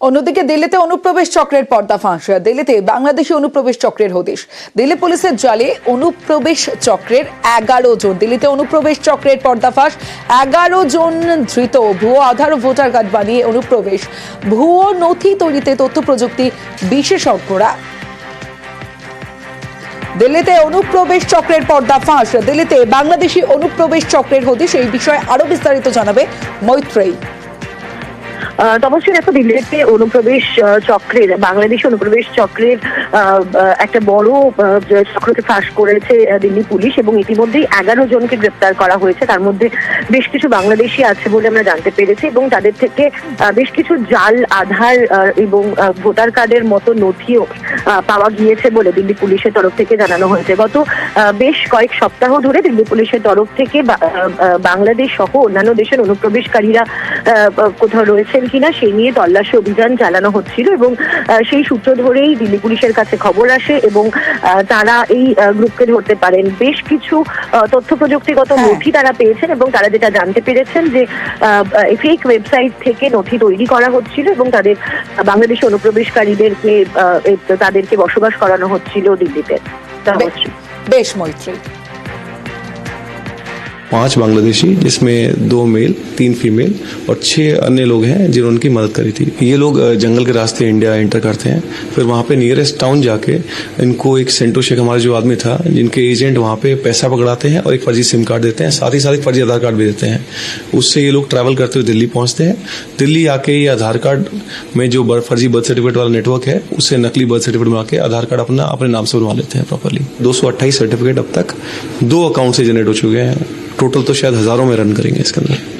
অন্যদিকে দিল্লিতে অনুপ্রবেশ চক্রের পর্দা ফাঁস। দিল্লিতে বাংলাদেশি অনুপ্রবেশ চক্রের হদিশ। দিল্লি পুলিশের জালে অনুপ্রবেশ চক্রের এগারো জন। দিল্লিতে অনুপ্রবেশ চক্রের পর্দাফাঁস এগারো জন ধৃত। ভুয়ো আধার ও ভোটার কার্ড বানিয়ে অনুপ্রবেশ। ভুয়ো নথি তৈরিতে তথ্য প্রযুক্তি বিশেষজ্ঞরা। দিল্লিতে অনুপ্রবেশ চক্রের পর্দা ফাঁস। দিল্লিতে বাংলাদেশি অনুপ্রবেশ চক্রের হদিশ। এই বিষয়ে আরও বিস্তারিত জানাবে মৈত্রেয়ী। তপস্বী দেখো দিল্লিতে অনুপ্রবেশ চক্রের, বাংলাদেশ অনুপ্রবেশ চক্রের একটা বড় চক্রকে ফাঁস করেছে দিল্লি পুলিশ এবং ইতিমধ্যেই এগারো জনকে গ্রেপ্তার করা হয়েছে। তার মধ্যে বেশ কিছু বাংলাদেশি আছে বলে আমরা জানতে পেরেছি এবং তাদের থেকে বেশ কিছু জাল, আধার এবং ভোটার কার্ডের মতো নথিও পাওয়া গিয়েছে বলে দিল্লি পুলিশের তরফ থেকে জানানো হয়েছে। গত বেশ কয়েক সপ্তাহ ধরে দিল্লি পুলিশের তরফ থেকে বাংলাদেশ সহ অন্যান্য দেশের অনুপ্রবেশকারীরা কোথাও রয়েছেন কিনা সেই নিয়ে তল্লাশি অভিযান চালানো হচ্ছিল এবং সেই সূত্র ধরেই দিল্লি পুলিশের কাছে খবর আসে এবং তারা এই গ্রুপকে ধরতে পারেন। বেশ কিছু তথ্য প্রযুক্তিগত হ্যাঁ। নথি তারা পেয়েছেন এবং তারা যেটা জানতে পেরেছেন যে ফেক ওয়েবসাইট থেকে নথি তৈরি করা হচ্ছিল এবং তাদের বাংলাদেশি অনুপ্রবেশকারীদেরকে তাদেরকে বসবাস করানো হচ্ছিল দিল্লিতে। বেশ মৈত্রী। पाँच बांग्लादेशी, जिसमें दो मेल, तीन फीमेल और छह अन्य लोग हैं जिन्होंने उनकी मदद करी थी। ये लोग जंगल के रास्ते इंडिया एंटर करते हैं। फिर वहाँ पे नियरेस्ट टाउन जाके इनको एक सेंटो शेख हमारा जो आदमी था, जिनके एजेंट वहाँ पे पैसा पकड़ाते हैं और एक फर्जी सिम कार्ड देते हैं, साथ ही साथ एक फर्जी आधार कार्ड भी देते हैं। उससे ये लोग ट्रैवल करते हुए दिल्ली पहुँचते हैं। दिल्ली आके ये आधार कार्ड में जो फर्जी बर्थ सर्टिफिकेट वाला नेटवर्क है उससे नकली बर्थ सर्टिफिकेट बना के आधार कार्ड अपना, अपने नाम से बनवा लेते हैं प्रॉपरली दो सौ अट्ठाईस सर्टिफिकेट अब तक दो अकाउंट से जनरेट हो चुके हैं। टोटल तो शायद हज़ारों में रन करेंगे इसके अंदर।